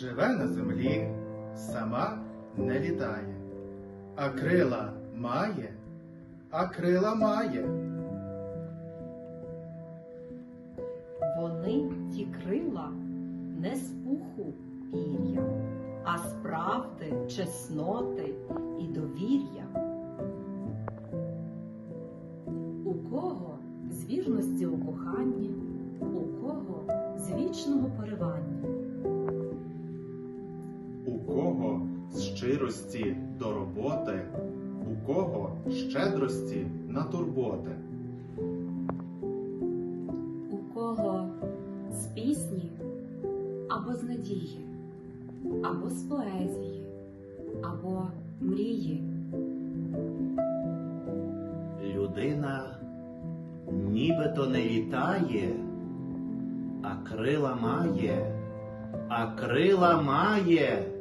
Живе на землі, сама не літає, а крила має, а крила має. Вони ті крила не з пуху пір'я, а з правди, чесноти і довір'я. У кого з вірності у коханні, щирості до роботи, у кого щедрості на турботи. у кого з пісні або з надії, або з поезії, або мрії. Людина нібито не літає, а крила має, а крила має.